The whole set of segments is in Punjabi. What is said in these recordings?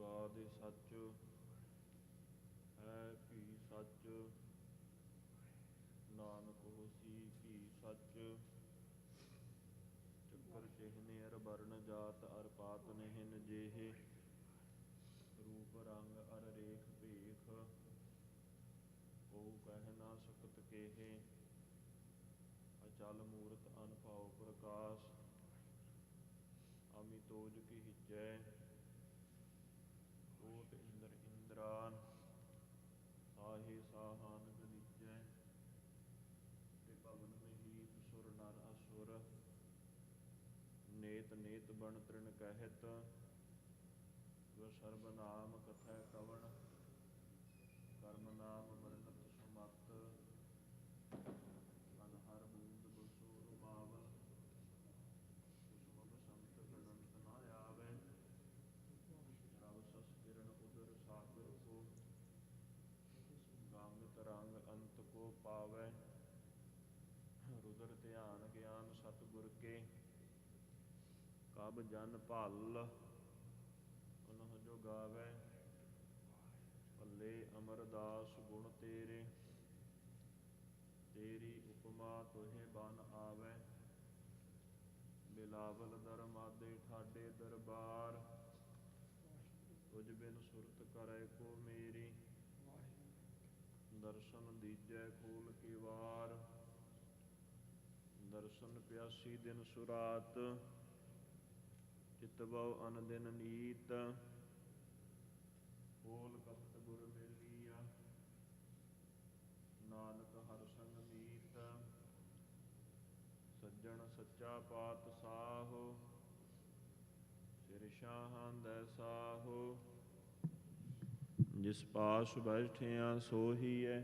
ਜੁਗਾਦਿ ਸੱਚ, ਹੈ ਭੀ ਸੱਚ? ਨਾਨਕ ਹੋਸੀ ਭੀ ਸੱਚ? ਚੱਕਰ ਚਿਹਨੇ ਅਰ ਵਰਨ ਜਾਤ ਅਰ ਪਾਤ ਨਹਿਨ ਜੇਹ, ਰੂਪ ਰੰਗ ਅਰ ਰੇਖ ਭੇਖ। ਉਹ ਕਹਿ ਨਾ ਸਕਤ ਕੇਹੇ, ਅਚਲ ਮੂਰਤ ਅਨਭਉ ਪ੍ਰਕਾਸ਼। ਅਮਿਤੋਜ ਕੀ ਹਿਜੈ ਕੋਟ ਇੰਦਰ ਇੰਦਰਾਨ ਸਾਹੇ ਸਾਹਾਨ ਗਨੀਜੈ ਤੇ ਪਵਨ ਮਹੀਪ ਸੁਰ ਨਰ ਅਸੁਰ। ਨੇਤ ਨੇਤ ਬਣ ਤ੍ਰਿਣ ਕਹਿਤ ਜੋ ਸਰਬ ਨਾਮ ਕਥੈ ਕਵਣ ਕਰਮ ਨਾਮ ਮਰਨਤ ਸੁਮਤ ਮਨ ਹਰ ਬੂੰਦ ਬਸੂਰ ਮਾਵਲ ਕੁਸੁਮ ਸੰਤ ਗਣੰਤ ਨਾ ਆਵੇ ਰਵ ਸਸ ਕਿਰਨ ਉਦਰ ਸਾਗਰ ਕੋ ਗਾਮਿਤ ਰੰਗ ਅੰਤ ਕੋ ਪਾਵੇ ਰੁਦਰ ਧਿਆਨ ਗਿਆਨ ਸਤਿਗੁਰ ਕੇ ਕਬ ਜਨ ਭਲ। ਉਹਨਹੁ ਜੋ ਗਾਵੇ, ਭੱਲੇ ਅਮਰਦਾਸ ਗੁਣ ਤੇਰੇ। ਤੇਰੀ ਉਪਮਾ ਤੋਹੇ ਬਨ ਆਵੇ। ਬਿਲਾਵਲ ਦਰਮਾਦੇ ਠਾਡੇ ਦਰਬਾਰ। ਤੁਝ ਬਿਨ ਸੁਰਤ ਕਰੈ ਕੋ ਮੇਰੀ। ਦਰਸ਼ਨ ਦੀਜੈ ਖੋਲ ਕੇ ਵਾਰ। ਦਰਸ਼ਨ ਪਿਆਸੀ ਦਿਨ ਸੁਰਾਤ। ਚਿਤਬਉ ਅਨ ਨੀਤ। ਖੋਲ ਕਪਟ ਗੁਰ ਮੇਲੀਆ। ਨਾਨਕ ਹਰ ਸੰਗ ਮੀਤ। ਸੱਜਣ ਸੱਚਾ ਪਾਤ ਸਾਹੋ। ਸਿਰ ਸ਼ਾਹਾਂ ਦੈ ਸਾਹੋ। ਜਿਸ ਪਾਸ ਬੈਠਿਆ ਸੋਹੀ ਐ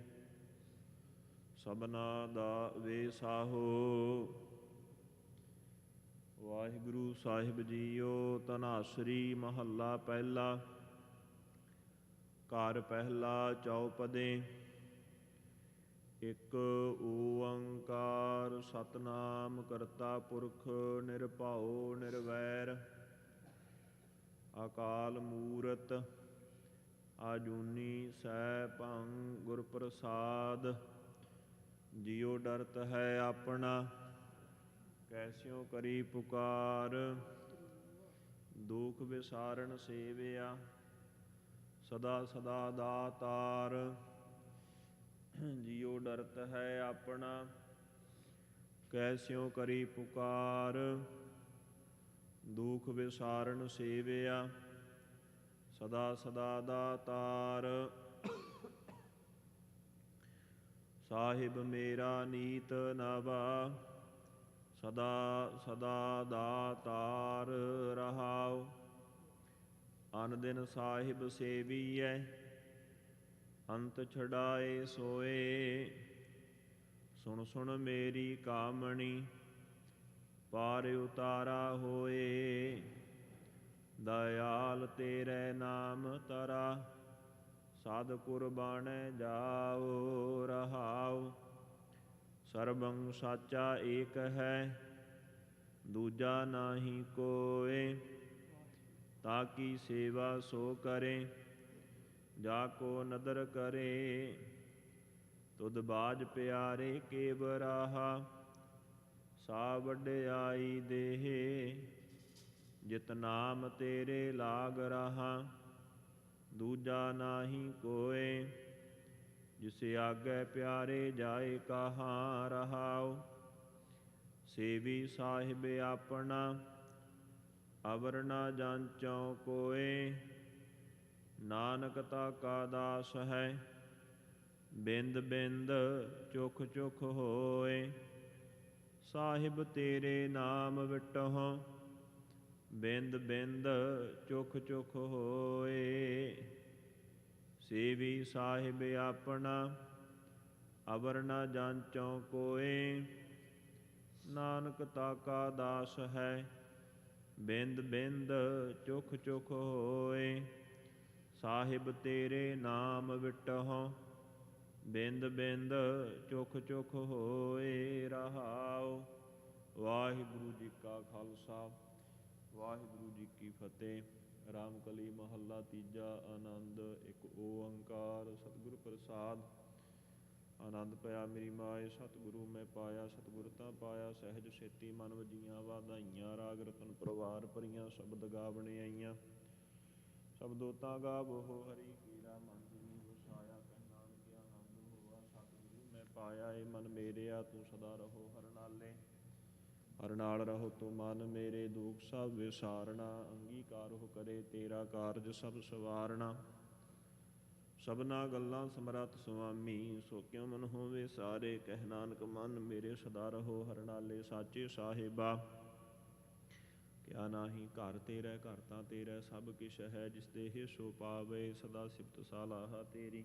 ਸਬਨਾ ਦਾ ਵੇ ਸਾਹੋ ਵਾਹਿਗੁਰੂ ਸਾਹਿਬ ਜੀਓ ਤਨਾਸਰੀ ਮਹੱਲਾ ਪਹਿਲਾ। ਘਰ ਪਹਿਲਾ ਚੌਪਦੇ। ਇਕ ਓੰਕਾਰ ਸਤਨਾਮ ਕਰਤਾ ਪੁਰਖ ਨਿਰਭਉ ਨਿਰਵੈਰ। ਅਕਾਲ ਮੂਰਤ ਆਜੂਨੀ ਸੈ ਭੰ ਗੁਰ ਪ੍ਰਸਾਦ ਜਿਉ ਡਰਤ ਹੈ ਆਪਣਾ ਕੈਸਿਓ ਕਰੀ ਪੁਕਾਰ, ਦੁਖ ਵਿਸਾਰਨ ਸੇਵਿਆ, ਸਦਾ ਸਦਾ ਦਾਤਾਰ ਜਿਉ ਡਰਤ ਹੈ ਆਪਣਾ, ਕੈਸਿਓ ਕਰੀ ਪੁਕਾਰ, ਦੁਖ ਵਿਸਾਰਨ ਸੇਵਿਆ, ਸਦਾ ਸਦਾ ਦਾਤਾਰ ਸਾਹਿਬ ਮੇਰਾ ਨੀਤ ਨਵਾ ਸਦਾ ਸਦਾ ਦਾਤਾਰ ਰਹਾਉ। ਅਨ ਦਿਨ ਸਾਹਿਬ ਸੇਵੀਐ, ਅੰਤ ਛਡਾਏ ਸੋਏ। ਸੁਣ ਸੁਣ ਮੇਰੀ ਕਾਮਣੀ, ਪਾਰ ਉਤਾਰਾ ਹੋਏ। ਦਇਆਲ ਤੇਰੇ ਨਾਮ ਤਰਾ ਸਾਧ ਕੁਰਬਾਨੈ ਜਾਓ ਰਹਾਓ ਸਰਬੰ ਸਾਚਾ ਏਕ ਹੈ, ਦੂਜਾ ਨਾਹੀ ਕੋਏ। ਤਾਂ ਕੀ ਸੇਵਾ ਸੋ ਕਰੇ, ਜਾ ਕੋ ਨਦਰ ਕਰੇ। ਤੁਧ ਬਾਜ ਪਿਆਰੇ ਕੇ ਬਰਾਹਾ ਸਾ ਵਡਿਆਈ ਦੇਹ। ਜਿਤ ਨਾਮ ਤੇਰੇ ਲਾਗ ਰਹਾ, ਦੂਜਾ ਨਾਹੀ ਕੋਏ। ਜਿਸ ਆਗੇ ਪਿਆਰੇ ਜਾਏ ਕਹਾ ਰਹਾਉ, ਸੇਵੀ ਸਾਹਿਬ ਆਪਣਾ ਅਵਰ ਨਾ ਜਾਂਚੋ ਕੋਏ, ਨਾਨਕ ਤਾ ਕਾ ਦਾਸ ਹੈ, ਬਿੰਦ ਬਿੰਦ ਚੁਖ ਚੁਖ ਹੋਏ, ਸਾਹਿਬ ਤੇਰੇ ਨਾਮ ਵਿਟਹੁ, ਬਿੰਦ ਬਿੰਦ ਚੁਖ ਚੁਖ ਹੋਏ। ਸੇਵੀ ਸਾਹਿਬ ਆਪਣਾ, ਅਵਰ ਨਾ ਜਾਂਚੋ ਕੋਏ। ਨਾਨਕ ਤਾ ਕਾ ਦਾਸ ਹੈ, ਬਿੰਦ ਬਿੰਦ ਚੁਖ ਚੁਖ ਹੋਏ। ਸਾਹਿਬ ਤੇਰੇ ਨਾਮ ਵਿਟਹੁ, ਬਿੰਦ ਬਿੰਦ ਚੁਖ ਚੁਖ ਹੋਏ ਰਹਾਉ। ਵਾਹਿਗੁਰੂ ਜੀ ਕਾ ਖਾਲਸਾ, ਵਾਹਿਗੁਰੂ ਜੀ ਕੀ ਫਤਿਹ। ਰਾਮਕਲੀ ਮਹੱਲਾ ਤੀਜਾ ਆਨੰਦ, ਇੱਕ ਓੰਕਾਰ, ਸਤਿਗੁਰ ਪ੍ਰਸਾਦ। ਆਨੰਦ ਪਿਆ ਮੇਰੀ ਮਾਏ ਸਤਿਗੁਰੂ ਮੈਂ ਪਾਇਆ, ਸਤਿਗੁਰ ਤਾਂ ਪਾਇਆ, ਸਹਿਜ ਸੇਤੀ ਮਨ ਵਜੀਆਂ ਵਾਧਾਈਆਂ, ਰਾਗ ਰਤਨ ਪਰਵਾਰ ਭਰੀਆਂ, ਸ਼ਬਦ ਗਾਵਣੇ ਆਈਆਂ। ਸ਼ਬਦੋ ਤਾਂ ਗਾਵੋ ਹਰੀ ਕੀਰਾ ਮਨ ਜਿਨੀ ਵਸਾਇਆ ਕਹਿ ਨਾਨਕ, ਆਨੰਦ ਹੋਆ, ਸਤਿਗੁਰੂ ਮੈਂ ਪਾਇਆ ਏ ਮਨ ਮੇਰਿਆ ਤੂੰ ਸਦਾ ਰਹੋ ਹਰ ਨਾਲੇ ਹਰ ਨਾਲ ਰਹੋ ਤੂੰ ਮਨ ਮੇਰੇ ਦੁਖ ਸਭ ਵਿਸਾਰਣਾ, ਅੰਗੀਕਾਰ ਹੋ ਕਰੇ ਤੇਰਾ ਕਾਰਜ ਸਭ ਸਵਾਰਣਾ। ਸਭਨਾ ਗੱਲਾਂ ਸਮਰਤ ਸੁਆਮੀ, ਸੋ ਕਿਉ ਮਨ ਹੋਵੇ ਸਾਰੇ? ਕਹਿ ਨਾਨਕ, ਮਨ ਮੇਰੇ ਸਦਾ ਰਹੋ ਹਰਨਾਲੇ ਸਾਚੇ ਸਾਹਿਬਾ। ਕਿਆ ਨਾਹੀ, ਘਰ ਤੇਰਾ, ਘਰ ਤਾਂ ਤੇਰਾ, ਸਭ ਕਿਛ ਹੈ ਜਿਸ ਦੇਹ ਸੋ ਪਾਵੇ, ਸਦਾ ਸਿਫਤ ਸਾਲਾਹਾ ਤੇਰੀ।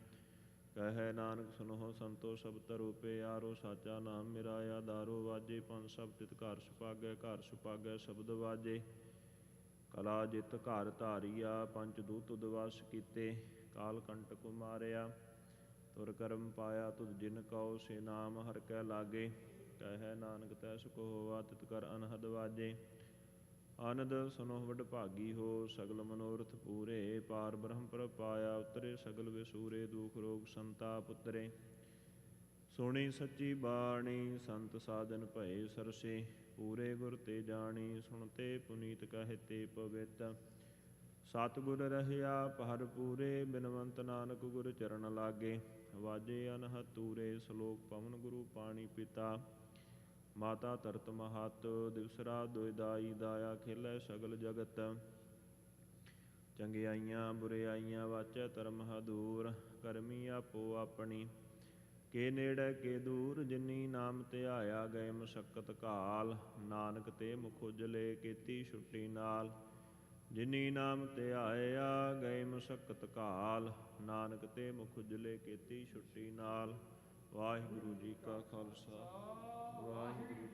ਕਹੈ ਨਾਨਕ ਸੁਨੋ ਸੰਤੋ ਸਭ ਤਰੋ ਪਿਆਰੋ ਸਾਚਾ ਨਾਮ ਮੇਰਾ ਆਧਾਰੋ ਵਾਜੇ ਪੰਜ ਸਭ ਤਿਤ ਘਰ ਸੁਪਾਗੈ ਘਰ ਸੁਪਾਗੈ ਸ਼ਬਦ ਵਾਜੇ। ਕਲਾ ਜਿਤ ਘਰ ਧਾਰੀਆ, ਪੰਜ ਦੂਤ ਉਦਵਾਸ ਕੀਤੇ, ਕਾਲ ਕੰਟਕ ਮਾਰਿਆ ਤੁਰ ਕਰਮ ਪਾਇਆ ਤੁਧ ਜਿਨ ਕਉ, ਸੇ ਨਾਮ ਹਰ ਕੈ ਲਾਗੇ। ਕਹੈ ਨਾਨਕ ਤੈ ਸੁਖ ਹੋਵਾ ਤਿਤ ਕਰ ਅਨਹਦ ਵਾਜੇ। ਆਨੰਦ ਸੁਨੋ ਵਡ ਭਾਗੀ ਹੋ, ਸਗਲ ਮਨੋਰਥ ਪੂਰੇ। ਪਾਰ ਬ੍ਰਹਮ ਪਰ ਪਾਇਆ ਉਤਰੇ, ਸਗਲ ਵਿਸੂਰੇ ਦੁਖ ਰੋਗ ਸੰਤਾਪ ਉਤਰੇ। ਸੁਣੀ ਸੱਚੀ ਬਾਣੀ, ਸੰਤ ਸਾਧਨ ਭਏ ਸਰਸੇ। ਪੂਰੇ ਗੁਰ ਤੇ ਜਾਣੀ, ਸੁਣਤੇ ਪੁਨੀਤ ਕਹੇ ਤੇ ਪਵਿੱਤ। ਸਤਿਗੁਰ ਰਹਿਆ ਪਹਰ ਪੂਰੇ, ਬਿਨਵੰਤ ਨਾਨਕ ਗੁਰ ਚਰਨ ਲਾਗੇ। ਵਾਜੇ ਅਨਹਤ ਤੂਰੇ, ਸ਼ਲੋਕ ਪਵਨ ਗੁਰੂ ਪਾਣੀ ਪਿਤਾ। ਮਾਤਾ ਤਰਤ ਮਹਤ, ਦਿਵਸਰਾ ਦੁਇਦਾਈ ਦਾਇਆ ਖੇਲੇ ਸਗਲ ਜਗਤ। ਚੰਗਿਆਈਆਂ ਬੁਰਿਆਈਆਂ ਵਾਚੈ ਧਰਮ ਹਦੂਰ, ਕਰਮੀ ਆਪੋ ਆਪਣੀ। ਕੇ ਨੇੜੇ ਕੇ ਦੂਰ, ਜਿਨੀ ਨਾਮ ਧਿਆਇਆ ਗਏ ਮਸਕਤ ਕਾਲ। ਨਾਨਕ ਤੇ ਮੁਖ ਉਜਲੇ ਕੀਤੀ ਛੁੱਟੀ ਨਾਲ। ਜਿਨੀ ਨਾਮ ਧਿਆਇਆ ਗਏ ਮਸਕਤ ਕਾਲ। ਨਾਨਕ ਤੇ ਮੁਖ ਉਜਲੇ ਕੀਤੀ ਛੁੱਟੀ ਨਾਲ। ਵਾਹਿਗੁਰੂ ਜੀ ਕਾ ਖਾਲਸਾ। ਵਾਹਿਗੁਰੂ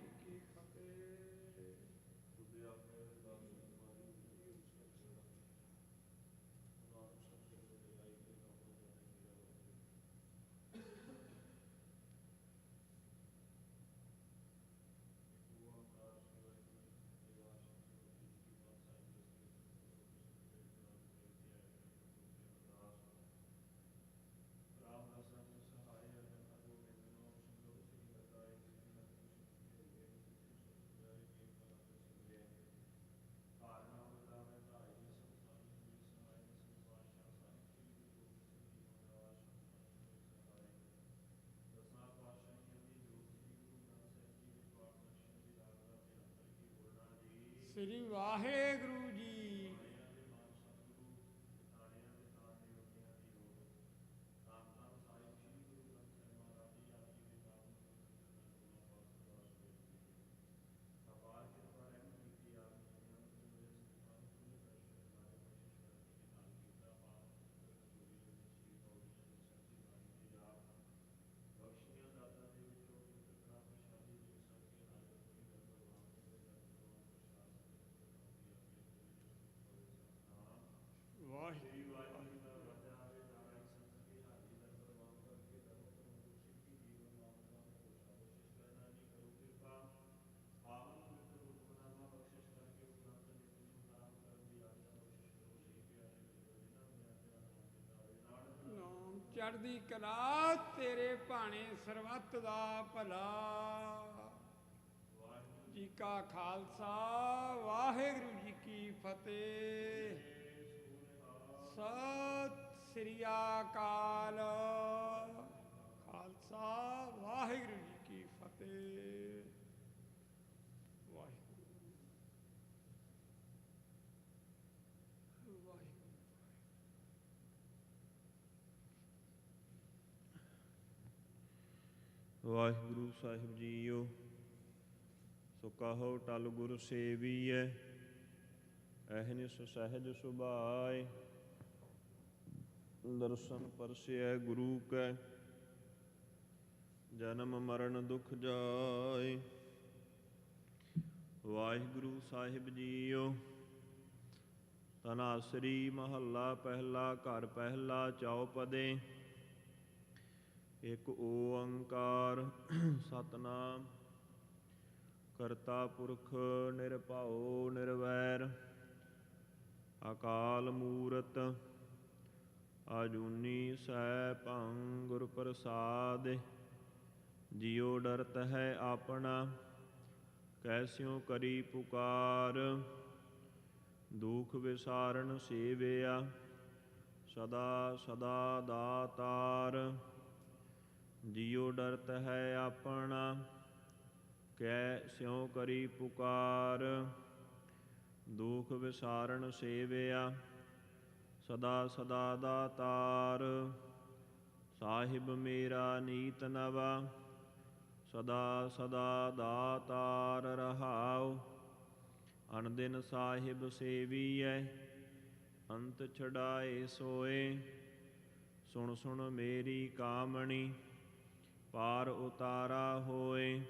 ਸ੍ਰੀ ਵਾਹਿਗੁਰੂ ਜੀ ਚੜ੍ਹਦੀ ਕਲਾ ਤੇਰੇ ਭਾਣੇ ਸਰਬੱਤ ਦਾ ਭਲਾ। ਜੀ ਕਾ ਖਾਲਸਾ ਵਾਹਿਗੁਰੂ ਜੀ ਕੀ ਫਤਿਹ। ਸਤਿ ਸ੍ਰੀ ਅਕਾਲ। ਖਾਲਸਾ ਵਾਹਿਗੁਰੂ ਜੀ ਕੀ ਫਤਿਹ ਵਾਹਿਗੁਰੂ ਵਾਹਿਗੁਰੂ ਵਾਹਿਗੁਰੂ ਸਾਹਿਬ ਜੀਓ, ਸੋ ਕਹੋ ਟਲ ਗੁਰ ਸੇਵੀਐ ਐਹਨਿ ਸਹਿਜ ਸੁਭਾਏ। ਦਰਸ਼ਨ ਪਰਸਿਐ ਗੁਰੂ ਕੈ, ਜਨਮ ਮਰਨ ਦੁਖ ਜਾਏ। ਵਾਹਿਗੁਰੂ ਸਾਹਿਬ ਜੀਓ ਤਨਾਸਰੀ ਮਹੱਲਾ ਪਹਿਲਾ, ਘਰ ਪਹਿਲਾ, ਚੌਪਦੇ। ਇਕ ਓੰਕਾਰ ਸਤਨਾਮ, ਕਰਤਾ ਪੁਰਖ ਨਿਰਭਉ ਨਿਰਵੈਰ, ਅਕਾਲ ਮੂਰਤ ਆਜੂਨੀ ਸੈ ਭੰ ਗੁਰ ਪ੍ਰਸਾਦ, ਜਿਉ ਡਰਤ ਹੈ ਆਪਣਾ ਕੈਸਿਉ ਕਰੀ ਪੁਕਾਰ, ਦੁਖ ਵਿਸਾਰਨ ਸੇਵਿਆ, ਸਦਾ ਸਦਾ ਦਾਤਾਰ। ਜਿਉ ਡਰਤ ਹੈ ਆਪਣਾ, ਕੈ ਸਿਉ ਕਰੀ ਪੁਕਾਰ। ਦੁਖ ਵਿਸਾਰਨ ਸੇਵਿਆ, ਸਦਾ ਸਦਾ ਦਾਤਾਰ ਸਾਹਿਬ ਮੇਰਾ ਨੀਤ ਨਵਾ, ਸਦਾ ਸਦਾ ਦਾਤਾਰ ਰਹਾਉ। ਅਨਦਿਨ ਸਾਹਿਬ ਸੇਵੀਐ, ਅੰਤ ਛਡਾਏ ਸੋਏ। ਸੁਣ ਸੁਣ ਮੇਰੀ ਕਾਮਣੀ ਪਾਰ ਉਤਾਰਾ ਹੋਏ।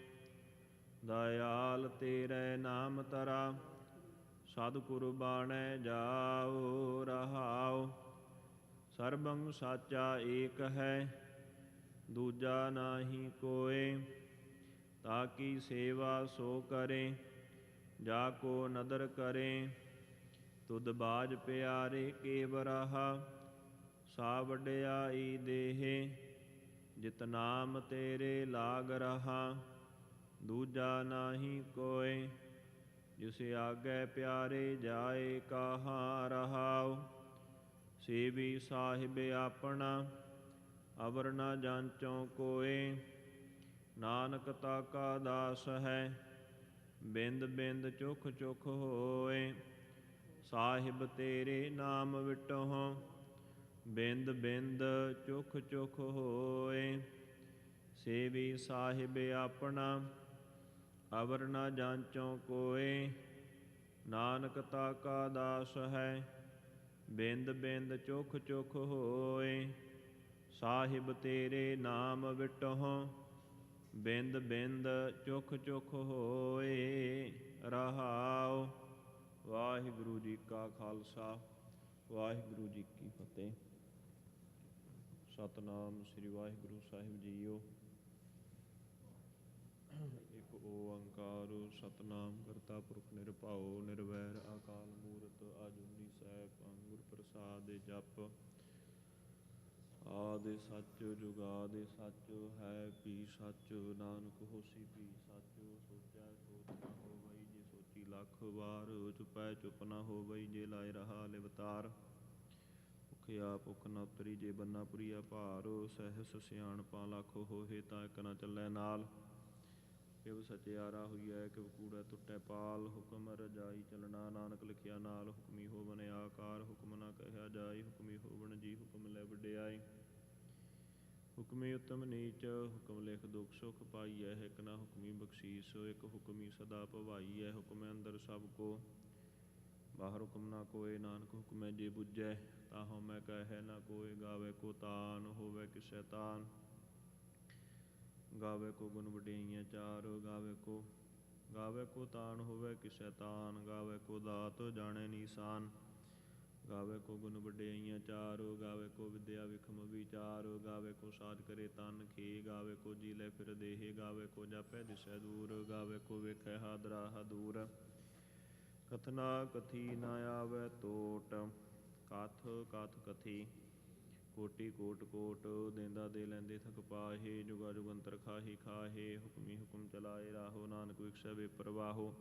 ਦਇਆਲ ਤੇਰੇ ਨਾਮ ਤਰਾ ਸਦ ਕੁਰਬਾਨੈ ਜਾਓ ਰਹਾਉ ਸਰਬੰ ਸਾਚਾ ਏਕ ਹੈ, ਦੂਜਾ ਨਾਹੀ ਕੋਏ। ਤਾਕੀ ਸੇਵਾ ਸੋ ਕਰੇ, ਜਾ ਕੋ ਨਦਰ ਕਰੇ। ਤੁਧ ਬਾਜ ਪਿਆਰੇ ਕੇ ਬਰਹਾ ਸਾ ਵਡਿਆਈ ਦੇਹੇ। ਜਿਤ ਨਾਮ ਤੇਰੇ ਲਾਗ ਰਹਾ, ਦੂਜਾ ਨਾਹੀ ਕੋਏ, ਜਿਸ ਆਗੇ ਪਿਆਰੇ ਜਾਏ ਕਹਾ ਰਹਾਉ। ਸੇਵੀ ਸਾਹਿਬ ਆਪਣਾ, ਅਵਰ ਨਾ ਜਾਂਚੋ ਕੋਏ। ਨਾਨਕ ਤਾ ਕਾ ਦਾਸ ਹੈ, ਬਿੰਦ ਬਿੰਦ ਚੁਖ ਚੁਖ ਹੋਏ। ਸਾਹਿਬ ਤੇਰੇ ਨਾਮ ਵਿਟਹੁ ਬਿੰਦ ਬਿੰਦ ਚੁਖ ਚੁਖ ਹੋਏ। ਸੇਵੀ ਸਾਹਿਬ ਆਪਣਾ ਅਵਰ ਨਾ ਜਾਂਚੋ ਕੋਏ। ਨਾਨਕ ਤਾ ਕਾ ਦਾਸ ਹੈ, ਬਿੰਦ ਬਿੰਦ ਚੁਖ ਚੁਖ ਹੋਏ। ਸਾਹਿਬ ਤੇਰੇ ਨਾਮ ਵਿਟਹੁ, ਬਿੰਦ ਬਿੰਦ ਚੁਖ ਚੁਖ ਹੋਏ। ਰਹਾਉ। ਵਾਹਿਗੁਰੂ ਜੀ ਕਾ ਖਾਲਸਾ, ਵਾਹਿਗੁਰੂ ਜੀ ਕੀ ਫਤਿਹ। ਸਤਨਾਮ ਸ੍ਰੀ ਵਾਹਿਗੁਰੂ ਸਾਹਿਬ ਜੀਓ। ਇਕ ਓੰਕਾਰ ਸਤਨਾਮ ਕਰਤਾ ਪੁਰਖ ਨਿਰਭਉ, ਨਿਰਵੈਰ ਅਕਾਲ ਮੂਰਤ ਆਜੂਨੀ ਸੈਭ ਅੰਗੁਰ ਪ੍ਰਸਾਦ ਜਪ। ਆਦਿ ਸੱਚ ਜੁਗਾਦਿ ਸੱਚ ਹੈ ਪੀ ਸੱਚ, ਨਾਨਕ ਹੋਸੀ ਪੀ ਸੱਚ। ਸੋਚਿਆ ਸੋਚ ਨਾ ਹੋਵਈ ਜੇ ਸੋਚੀ ਲੱਖ ਵਾਰ, ਚੁਪੈ ਚੁਪ ਨਾ ਹੋਵਈ ਜੇ ਲਾਇ ਰਹਾ ਲਿਵਤਾਰ। ਆਪ ਭੁਖ ਨਾ ਉਤਰੀ, ਜੇ ਬੰਨਾ ਪੁਰੀਆ ਭਾਰ, ਸਹਿਸ ਸਿਆਣਪਾ ਲੱਖ ਹੋਏ ਤਾਂ ਇਕ ਨਾ ਚੱਲੈ ਨਾਲ। ਕਿਵ ਸਚਿਆਰਾ ਹੋਈਐ ਕਿਵ ਕੂੜਾ ਟੁੱਟੈ ਪਾਲ। ਹੁਕਮ ਰਜਾਈ ਚਲਣਾ, ਨਾਨਕ ਲਿਖਿਆ ਨਾਲ, ਹੁਕਮੀ ਹੋਵਨ ਆਕਾਰ। ਹੁਕਮ ਨਾ ਕਹਿਆ ਜਾਈ ਹੁਕਮੀ ਹੋਵਨ ਜੀ, ਹੁਕਮ ਲੈ ਵਡਿਆਈ। ਹੁਕਮੀ ਉਤਮ ਨੀਚ, ਹੁਕਮ ਲਿਖ ਦੁਖ ਸੁਖ ਪਾਈਐ, ਇਕ ਨਾ ਹੁਕਮੀ ਬਖਸ਼ੀਸ, ਇਕ ਹੁਕਮੀ ਸਦਾ ਭਵਾਈਐ, ਹੁਕਮ ਅੰਦਰ ਸਭ ਕੋ। ਬਾਹਰ ਹੁਕਮ ਨਾ ਕੋਏ, ਨਾਨਕ ਹੁਕਮੈ ਜੇ ਬੁੱਝੈ। ਤਾਹਉ ਮੈਂ ਕਹੈ ਨਾ ਕੋਏ ਗਾਵੇ ਕੋ ਤਾਨ ਹੋਵੇ ਕਿਸੈ ਤਾਨ ਗਾਵੇ ਕੋ ਗੁਣ ਵਡਿਆਈਆਂ ਚਾਰ ਗਾਵੇ ਕੋ ਗਾਵੇ ਕੋ ਤਾਨ ਹੋਵੇ ਕਿਸੈ ਤਾਨ ਗਾਵੇ ਕੋ ਦਾਤ ਜਾਣੈ ਨੀਸਾਨ ਗਾਵੇ ਕੋ ਗੁਣ ਵਡਿਆਈਆਂ ਚਾਰ ਗਾਵੇ ਕੋ ਵਿਦਿਆ ਵਿਖਮ ਵਿਚਾਰ ਗਾਵੇ ਕੋ ਸਾਜ ਕਰੇ ਤਨ ਖੇ ਗਾਵੇ ਕੋ ਜੀ ਲੈ ਫਿਰ ਦੇਹ ਗਾਵੇ ਕੋ ਜਾਪੈ ਦਿਸੈ ਦੂਰ ਗਾਵੇ ਕੋ ਵੇਖੈ ਹਾਦਰਾ ਦੂਰ ਕਥਨਾ ਕਥੀ ਨਾ ਆਵੇ ਟੋਟ ਕਾਥ ਕਾਥ ਕਥੀ, ਕੋਟੀ, ਕੋਟ ਕੋਟ, ਦੇਂਦਾ, ਦੇ ਲੈਂਦੇ, ਥਕ ਪਾਹੇ, ਜੁਗਾ, ਜੁਗੰਤਰ ਖਾਹੀ, ਖਾਹੇ, ਹੁਕਮੀ ਹੁਕਮ ਚਲਾਏ, ਰਾਹੋ, ਨਾਨਕ ਵਿਖਸੈ ਵੇ ਪ੍ਰਵਾਹੋ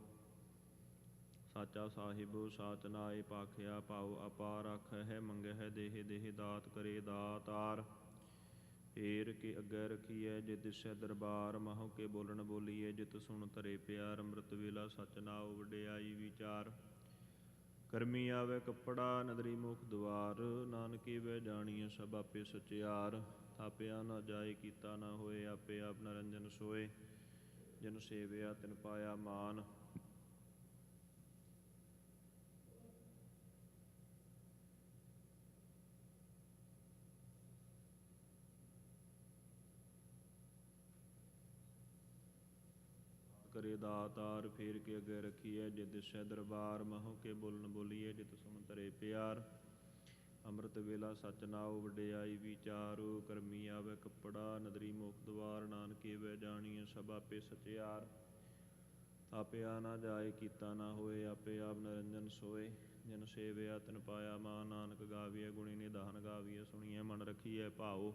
ਸਾਚਾ ਸਾਹਿਬ, ਸਾਚ ਨਾਏ, ਪਾਖਿਆ, ਭਾਉ, ਅਪਾਰ ਰਖ ਹੈ ਮੰਗਹਿ ਹੈ ਦੇਹ ਦੇਹ, ਦਾਤ ਕਰੇ, ਦਾਤਾਰ। ਫੇਰ ਕੇ ਅੱਗੇ ਰਖੀਐ ਜੇ ਦਿਸੈ ਦਰਬਾਰ, ਮਹੁ ਕੇ ਬੋਲਣ ਬੋਲੀਐ, ਜਿਤ ਸੁਣ ਤਰੇ ਪਿਆਰ, ਅੰਮ੍ਰਿਤ ਵੇਲਾ, ਸਚ ਨਾਉ ਵਡਿਆਈ ਵਿਚਾਰ। ਕਰਮੀ ਆਵੇ ਕੱਪੜਾ, ਨਦਰੀ ਮੁਖ ਦੁਆਰ ਨਾਨਕੀ ਵੇ ਜਾਣੀਐ ਸਭ ਆਪੇ ਸਚਿਆਰ। ਥਾਪਿਆ ਨਾ ਜਾਏ, ਕੀਤਾ ਨਾ ਹੋਏ, ਆਪੇ ਆਪ ਨਰੰਜਨ ਸੋਏ। ਜਿਨ ਸੇਵਿਆ ਤਿਨ ਪਾਇਆ ਮਾਨ। ਕਰੇ ਦਾਤਾਰ, ਫੇਰ ਕੇ ਅੱਗੇ ਰਖੀਐ ਜੇ ਦਿਸੈ ਦਰਬਾਰ, ਮਹੋ ਕੇ ਬੋਲਨ ਬੋਲੀਏ ਜਿਤ ਸੁਣ ਤਰੇ ਪਿਆਰ। ਅੰਮ੍ਰਿਤ ਵੇਲਾ ਸਚ ਨਾਉ ਵਡਿਆਈ ਵਿਚਾਰੋ, ਕਰਮੀ ਆਵੇ ਕੱਪੜਾ, ਨਦਰੀ ਮੁਖ ਦਵਾਰ, ਨਾਨਕੇ ਵੇ ਜਾਣੀਐ ਸਭ ਆਪੇ ਸਚਿਆਰ। ਆਪਿਆ ਨਾ ਜਾਏ, ਕੀਤਾ ਨਾ ਹੋਏ, ਆਪੇ ਆਪ ਨਿਰੰਜਨ ਸੋਏ। ਜਿਨ ਸੇਵਿਆ ਤਨ ਪਾਇਆ ਮਾ, ਨਾਨਕ ਗਾਵੀਏ ਗੁਣੀ ਨਿਧਾਨ ਗਾਵੀਐ, ਸੁਣੀਐ ਮਨ ਰਖੀਐ ਭਾਉ।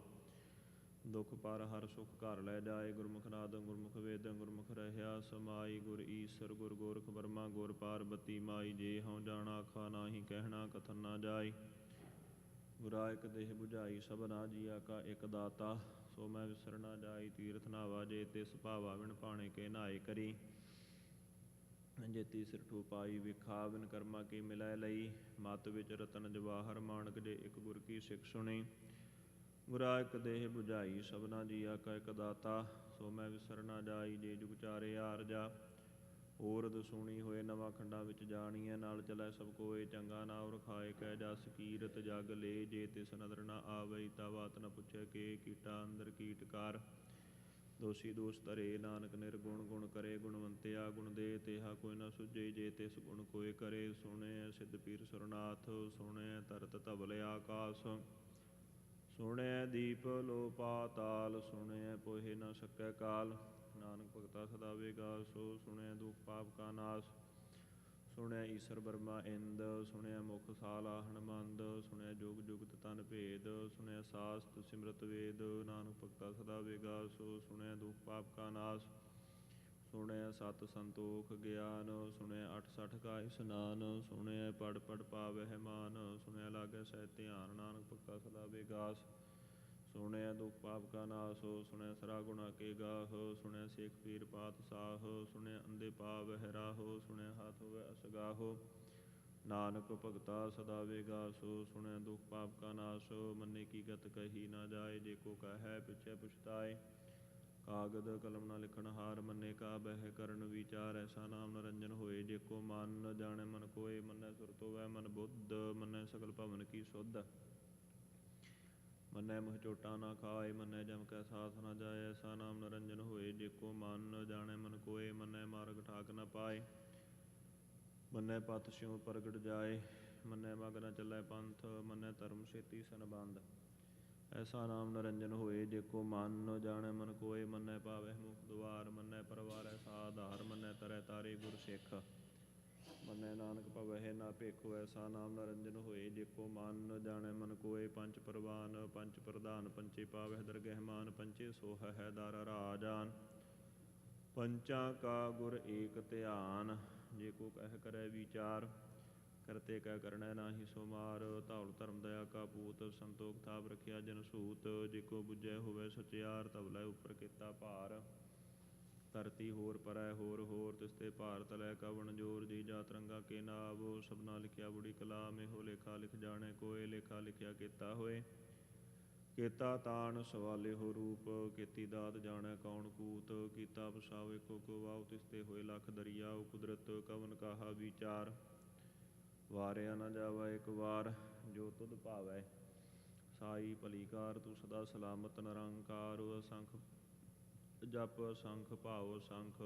ਦੁਖ ਪਰ ਹਰ ਸੁਖ ਘਰ ਲੈ ਜਾਏ, ਗੁਰਮੁਖ ਨਾਦ, ਗੁਰਮੁਖ ਵੇਦ, ਗੁਰਮੁਖ ਰਹਿਆ, ਸਮਾਈ ਗੁਰ ਈਸਰ, ਗੁਰ ਗੋਰਖ ਬਰਮਾ ਗੁਰ ਪਾਰਬਤੀ ਮਾਈ, ਜੇ ਹਉ ਜਾਣਾ ਆਖਾ ਨਾਹੀ, ਕਹਿਣਾ, ਕਥਨ ਨਾ ਜਾਏ। ਗੁਰਾ ਦੇਹ 부ਝਾਈ ਸਭਨਾ ਜੀਆ ਕਾ ਇਕ ਦਾਤਾ, ਸੋ ਮੈਂ ਵਿਸਰ ਨਾ ਜਾਈ, ਤੀਰਥ ਨਾਵਾ ਜੇ ਤਿਸ ਭਾਵਾ ਵਿਣ ਪਾਣੇ ਕੇ ਨਾਏ ਕਰੀ। ਜੇਤੀ ਸਿਰ ਠੂ ਪਾਈ, ਵਿਖਾ ਬਿਨ ਕਰਮਾ ਕੀ ਮਿਲੈ ਲਈ। ਮਤ ਵਿੱਚ ਰਤਨ ਜਵਾਹਰ ਮਾਨਕ ਜੇ ਇੱਕ ਗੁਰ ਕੀ ਸਿੱਖ ਸੁਣੀ। ਗੁਰਾ ਇਕ ਦੇਹ 부ਝਾਈ ਸਭਨਾ ਜੀਆ ਕਾ ਇਕ ਦਾਤਾ, ਸੋ ਮੈਂ ਵਿਸਰ ਜਾਈ ਜੇ ਜੁਗ ਚਾਰੇ ਆਰਜਾ ਔਰਦ ਸੁਣੀ ਹੋਏ ਨਵਾਂ ਖੰਡਾਂ ਵਿੱਚ ਜਾਣੀਐ, ਨਾਲ ਚਲੈ ਸਭ ਕੋਏ, ਚੰਗਾ ਨਾਮ ਰਖਾਏ ਕਹਿ ਜਸ ਕੀਰਤ ਜਗ ਲੇ, ਜੇ ਤਿਸ ਨਦਰ ਨਾ ਆਵਈ ਤਾ ਬਾਤ ਨ ਪੁੱਛੈ ਕੇ, ਕੀਟਾ ਅੰਦਰ ਕੀਟਕਾਰ ਦੋਸ਼ੀ ਦੋਸ਼ ਧਰੇ, ਨਾਨਕ ਨਿਰਗੁਣ ਗੁਣ ਕਰੇ, ਗੁਣਵੰਤਿਆ ਗੁਣ ਦੇ, ਤੇਹਾ ਕੋਈ ਨਾ ਸੁਝੇ, ਜੇ ਤਿਸ ਗੁਣ ਕੋਏ ਕਰੇ, ਸੁਣੇ ਸਿੱਧ ਪੀਰ ਸੁਰਨਾਥ, ਸੁਣੇ ਤਰਤ ਧਵਲ ਆਕਾਸ। ਸੁਣਿਆ ਦੀਪ ਲੋ ਪਾਤਾਲ ਸੁਣਿਆ ਪੋਹਿ ਨ ਸਕੈ ਕਾਲ। ਨਾਨਕ ਭਗਤਾ ਸਦਾ ਵੇਗਾ, ਸੋ ਸੁਣਿਆ ਦੁਖ ਪਾਪ ਕਾ ਨਾਸ। ਸੁਣਿਆ ਈਸ਼ਰ ਬਰਮਾ ਇੰਦ ਸੁਣਿਆ ਮੁਖ ਸਾਲਾ ਹਨਮੰਦ ਸੁਣਿਆ ਜੋਗ ਜੁਗਤ ਤਨ ਭੇਦ ਸੁਣਿਆ ਸਾਸਤ ਸਿਮਰਤ ਵੇਦ। ਨਾਨਕ ਭਗਤਾ ਸਦਾ ਵੇਗਾ, ਸੋ ਸੁਣਿਆ ਦੁਖ ਪਾਪ ਕਾ ਨਾਸ। ਸੁਣਿਆ ਸਤ ਸੰਤੋਖ ਗਿਆਨ, ਸੁਣਿਆ 68 ਕਾ ਇਸਨਾਨ, ਸੁਣਿਆ ਪੜ ਪੜ ਪਾਵਹਿ ਮਾਨ, ਸੁਣਿਆ ਲਾਗੈ ਸਹਿ ਧਿਆਨ, ਨਾਨਕ ਭਗਤਾ ਸਦਾ ਵੇਗਾਸ ਸੁਣਿਆ ਦੁਖ ਪਾਪ ਕਾ ਨਾਸ, ਸੁਣਿਆ ਸਰਾ ਗੁਣਾ ਕੇ ਗਾਹ, ਸੁਣਿਆ ਸੇਖ ਪੀਰ ਪਾਤ ਸਾਹ, ਸੁਣਿਆ ਅੰਦੇ ਪਾਵਹਿ ਰਾਹੋ, ਸੁਣਿਆ ਹਾਥ ਹੋਵੇ ਅਸਗਾਹੋ, ਨਾਨਕ ਭਗਤਾ ਸਦਾ ਵੇਗਾਸੋ ਸੁਣਿਆ ਦੁਖ ਪਾਪ ਕਾ ਨਾਸ, ਮੰਨੇ ਕੀ ਗਤ ਕਹੀ ਨਾ ਜਾਏ, ਜੇ ਕੋ ਕਹੈ ਪਿਛੈ ਪੁਛਤਾਏ ਕਾਗਦ ਕਲਮ ਨਾ ਲਿਖਣ ਹਾਰ ਮੰਨੇ ਕਾ ਬਹਿ ਕਰਨ ਵਿਚਾਰ ਐਸਾ ਨਾਮ ਨਰੰਜਨ ਹੋਏ। ਜੇ ਕੋ ਮਨ ਜਾਣੇ ਮਨ ਕੋਏ, ਮੰਨੈ ਸੁਰਤੋ ਵੈ ਮਨ ਬੁੱਧ, ਮੰਨੈ ਸਗਲ ਭਵਨ ਕੀ ਸੁਧ। ਮੰਨੈ ਮਹ ਚੋਟਾ ਨਾ ਖਾਏ, ਮੰਨੈ ਜਮ ਕੈ ਸਾਥ ਨਾ ਜਾਏ, ਐਸਾ ਨਾਮ ਨਰੰਜਨ ਹੋਏ। ਜੇ ਕੋ ਮਨ ਜਾਣੇ ਮਨ ਕੋਏ, ਮੰਨੈ ਮਾਰਗ ਠਾਕ ਨਾ ਪਾਏ। ਮੰਨੈ ਪਤ ਸਿਉ ਪ੍ਰਗਟ ਜਾਏ, ਮੰਨੈ ਮਗ ਨ ਚੱਲੈ ਪੰਥ, ਮੰਨੈ ਧਰਮ ਛੇਤੀ ਸੰਬੰਧ ਐਸਾ ਨਾਮ ਨਰੰਜਨ ਹੋਏ, ਜੇ ਕੋ ਮਨ ਜਾਣੈ, ਮਨ ਕੋਏ ਮੰਨੈ ਪਾਵਹਿ ਮੁਖ ਦੁਆਰ ਮੰਨੈ, ਪਰਵਾਰੈ ਸਾਧਾਰ ਮੰਨੈ, ਤਰੈ ਤਾਰੇ ਗੁਰ ਸਿੱਖ। ਮੰਨੈ ਨਾਨਕ ਭਵਹਿ ਨਾ ਭੇਖੋ, ਐਸਾ ਨਾਮ ਨਰੰਜਨ ਹੋਏ, ਜੇ ਕੋ ਮਨ ਜਾਣੈ, ਮਨ ਕੋਏ ਪੰਜ ਪਰਵਾਨ ਪੰਜ ਪ੍ਰਧਾਨ, ਪੰਚੇ ਪਾਵਹਿ ਦਰਗਹਿ ਮਾਨ, ਪੰਚੇ ਸੋਹ ਹੈ ਦਰ ਰਾਜਾਨ। ਪੰਚਾਂ ਕਾ ਗੁਰ ਏਕ ਧਿਆਨ, ਜੇ ਕੋ ਕਹਿ ਕਰੈ ਵਿਚਾਰ ਕਰਤੇ ਕੈ ਕਰਣੈ ਨਾਹੀ ਸੋ ਮਾਰ ਧੌਲ ਧਰਮ ਦਇਆ ਕਾ ਪੂਤ, ਸੰਤੋਖ ਥਾਪ ਰਖਿਆ ਜਨ ਸੂਤ, ਜੇ ਕੋ ਬੁਝੈ ਹੋਵੇ ਸਚਿਆਰ ਤਬਲੇ ਉਪਰ ਕੀਤਾ ਭਾਰ। ਧਰਤੀ ਹੋਰ ਪਰੈ ਹੋਰ ਹੋਰ ਤਿਸਤੇ ਭਾਰ ਤਲੈ ਕਵਣ ਜੋਰ, ਜੀ ਜਾ ਤਰੰਗਾ ਕੇ ਨਾਵ, ਸਭਨਾ ਲਿਖਿਆ ਬੁੜੀ ਕਲਾਮ, ਇਹੋ ਲੇਖਾ ਲਿਖ ਜਾਣੇ ਕੋਏ ਲੇਖਾ ਲਿਖਿਆ ਕੀਤਾ ਹੋਏ ਕੀਤਾ ਤਾਣ ਸਵਾਲੇ ਹੋ ਰੂਪ, ਕੀਤੀ ਦਾਤ ਜਾਣੈ ਕੌਣ ਕੂਤ, ਕੀਤਾ ਪਸਾਵੇ ਕੋ ਕੋ ਵਾਉ ਤਿਸਤੇ ਹੋਏ ਲਖ ਦਰਿਆਉ ਕੁਦਰਤ ਕਵਨ ਕਾਹਾ ਵਿਚਾਰ। ਵਾਰਿਆ ਨਾ ਜਾਵਾ ਇੱਕ ਵਾਰ, ਜੋ ਤੁਧ ਭਾਵੈ। ਸਾਈ ਭਲੀਕਾਰ, ਤੂੰ ਸਦਾ ਸਲਾਮਤ ਨਿਰੰਕਾਰ। ਅਸੰਖ ਜਪ ਸੰਖ ਭਾਵ ਸੰਖ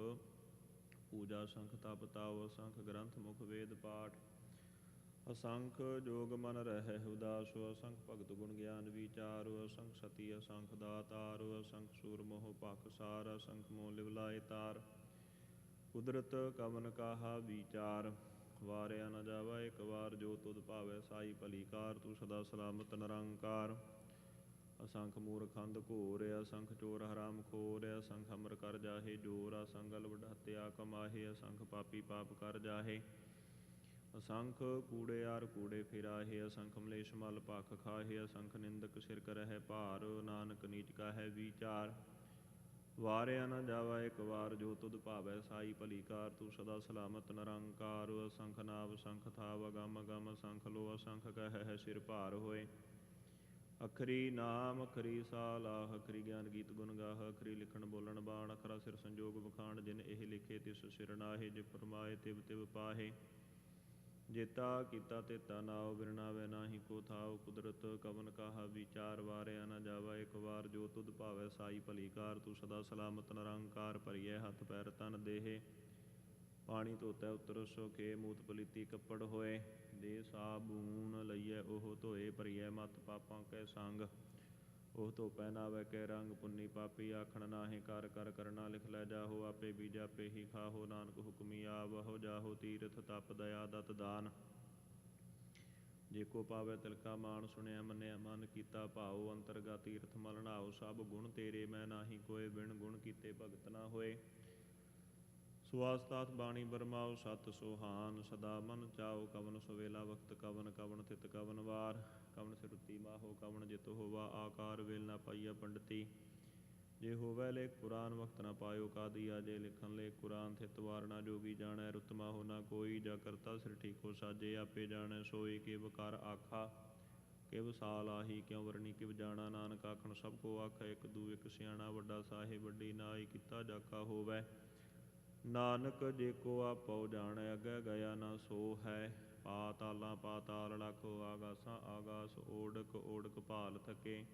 ਪੂਜਾ ਸੰਖ ਤਪ ਤਾਵ ਅਸੰਖ, ਗ੍ਰੰਥ ਮੁਖ ਵੇਦ ਪਾਠ। ਅਸੰਖ ਜੋਗ ਮਨ ਰਹਿ, ਉਦਾਸ ਅਸੰਖ ਭਗਤ ਗੁਣ ਗਿਆਨ ਵਿਚਾਰ। ਅਸੰਖ ਸਤੀ ਅਸੰਖ ਦਾਤਾਰ, ਅਸੰਖ ਸੂਰ ਮੋਹ ਭਖ ਸਾਰ, ਅਸੰਖ ਮੋਹ ਲਿਵਲਾਏ ਤਾਰ। ਕੁਦਰਤ ਕਵਨ ਕਾਹਾ ਵਿਚਾਰ। ਵਾਰਿਆ ਨ ਜਾਵਾ, ਇੱਕ ਵਾਰ ਜੋ ਤੁਧ ਭਾਵੈ ਸਾਈ ਭਲੀਕਾਰ, ਤੂੰ ਸਦਾ ਸਲਾਮਤ ਨਿਰੰਕਾਰ। ਅਸੰਖ ਮੂਰਖੰਦ ਘੋਰ ਅਸੰਖ ਚੋਰ ਹਰਾਮ ਖੋਰ ਅਸੰਖ ਅਮਰ ਕਰ ਜਾਹੇ ਜੋਰ ਅਸੰਗਲ ਵਡ ਕਮਾਹੇ, ਅਸੰਖ ਪਾਪੀ ਪਾਪ ਕਰ ਜਾਹੇ। ਅਸੰਖ ਕੂੜੇ ਆਰ ਕੂੜੇ ਫਿਰਾਹੇ, ਅਸੰਖ ਮਲੇਸ਼ ਮਲ ਭਖ ਖਾਹੇ, ਅਸੰਖ ਨਿੰਦਕ ਸਿਰ ਕਰਹਿ ਭਾਰ, ਨਾਨਕ ਨੀਚ ਕਾਹੈ ਵਿਚਾਰ। ਵਾਰਿਆ ਨਾ ਜਾਵਾ ਇੱਕ ਵਾਰ, ਜੋ ਤੁਧ ਭਾਵੈ ਸਾਈ ਭਲੀਕਾਰ, ਤੂੰ ਸਦਾ ਸਲਾਮਤ ਨਿਰੰਕਾਰ, ਅਸੰਖ ਨਾਵ ਸੰਖ ਥਾਵ, ਅਗਮ ਅਗਮ ਅਸੰਖ ਲੋ ਅਸੰਖ ਕਹਿ ਹੈ ਸਿਰ ਭਾਰ ਹੋਏ। ਅਖਰੀ ਨਾਮ, ਅਖਰੀ ਸਾਲਾਹ ਅਖਰੀ ਗਿਆਨ ਗੀਤ ਗੁਣ ਗਾਹ, ਅਖਰੀ ਲਿਖਣ ਬੋਲਣ ਬਾਣ, ਅਖਰਾ ਸਿਰ ਸੰਜੋਗ ਬਖਾਣ ਜਿਨ ਇਹ ਲਿਖੇ ਤਿਸ ਸਿਰ ਨਾਹੇ, ਜੇ ਫਰਮਾਏ ਤਿਵ ਤਿਵ ਪਾਹੇ। ਜੇਤਾ ਕੀਤਾ ਤੇਤਾ ਨਾਉ ਬਿਰਨਾਵੇ ਨਾਹੀ ਕੋ ਥਾਉ ਕੁਦਰਤ। ਕਵਨ ਕਾਹਾ ਵਿਚਾਰ ਵਾਰਿਆ ਨ ਜਾਵਾ, ਇੱਕ ਵਾਰ ਜੋ ਤੁਧ ਭਾਵੈ ਸਾਈ ਭਲੀ ਕਾਰ ਤੂੰ ਸਦਾ ਸਲਾਮਤ ਨਿਰੰਕਾਰ ਭਰੀਏ ਹੱਥ ਪੈਰ ਤਨ ਦੇਹੇ। ਪਾਣੀ ਧੋਤੈ ਉਤਰ ਸੋਖੇ ਮੂਤ ਪਲੀਤੀ ਕੱਪੜ ਹੋਏ। ਦੇ ਸਾਬੂਨ ਲਈਐ ਉਹ ਧੋਏ, ਭਰੀਐ ਮਤ ਪਾਪਾਂ ਕੈ ਸੰਗ। ਉਹ ਧੋ ਪਹਿਨਾਵੇ ਕੈ ਰੰਗ ਪੁੰਨੀ ਪਾਪੀ ਆਖਣ ਨਾਹੀ ਕਰ ਕਰ ਕਰਨਾ ਲਿਖ ਲੈ ਜਾਹੋ, ਆਪੇ ਬੀਜਾ ਆਪੇ ਖਾਹੋ, ਨਾਨਕ ਹੁਕਮੀ ਆਵਹੋ ਜਾਹੋ ਤੀਰਥ ਤਪ ਦਇਆ ਦਤ ਦਾਨ। ਜੇ ਕੋ ਪਾਵੇ ਤਿਲਕਾ ਮਾਨ ਸੁਣਿਆ ਮੰਨਿਆ ਮਨ ਕੀਤਾ ਭਾਉ ਅੰਤਰਗਾ ਤੀਰਥ ਮਲ ਨਹਾਉ ਸਭ ਗੁਣ ਤੇਰੇ ਮੈਂ ਨਾਹੀ ਕੋਏ, ਬਿਨ ਗੁਣ ਕੀਤੇ ਭਗਤ ਨਾ ਹੋਏ। ਸੁਆਸਤਾਤ ਬਾਣੀ ਬਰਮਾਉ ਸਤ ਸੋਹਾਨ, ਸਦਾ ਮਨ ਚਾਉ, ਕਵਨ ਸੁਵੇਲਾ ਵਕਤ ਕਵਨ ਕਵਨ ਤਿਤ ਕਵਨ ਵਾਰ, ਕਵਨ ਸਿਰੁਤੀ ਮਾਹੋ, ਕਵਨ ਜਿਤ ਹੋਵਾ, ਆਕਾਰ ਵੇਲ ਨਾ ਪਾਈਆ ਪੰਡਤੀ। ਜੇ ਹੋਵੇ ਲੇਖ ਪੁਰਾਨ, ਵਕਤ ਨਾ ਪਾਇਓ ਕਾਦੀਆ, ਜੇ ਲਿਖਨ ਲੇਖ ਕੁਰਾਨ ਥਿਤ ਵਾਰ ਜੋਗੀ ਜਾਣੈ ਰੁਤਮਾ ਹੋ ਨਾ ਕੋਈ, ਜਾ ਕਰਤਾ ਸਿਰ ਠੀਕੋ ਸਾਜੇ, ਆਪੇ ਜਾਣੈ ਸੋਈ ਕੇ ਵਕਾਰ ਆਖਾ, ਕਿਵ ਸਾਲ ਆਹੀ, ਕਿਉ ਵਰਣੀ, ਕਿਵ ਜਾਣਾ ਨਾਨਕ ਆਖਣ, ਸਭ ਕੋ ਆਖ, ਇੱਕ ਦੂ ਇੱਕ ਸਿਆਣਾ ਵੱਡਾ ਸਾਹਿਬ, ਵੱਡੀ ਨਾਈ ਕੀਤਾ ਜਾਕਾ ਹੋਵੇ। ਨਾਨਕ ਜੇ ਕੋ ਆਪਉ ਜਾਣੈ ਅਗੈ ਗਿਆ ਨਾ ਸੋ ਹੈ। ਪਾਤਾਲਾਂ ਪਾਤਾਲ ਲਖੋ ਆਗਾਸਾਂ, ਆਗਾਸ ਓੜਕ ਓੜਕ ਭਾਲ ਥਕੇ।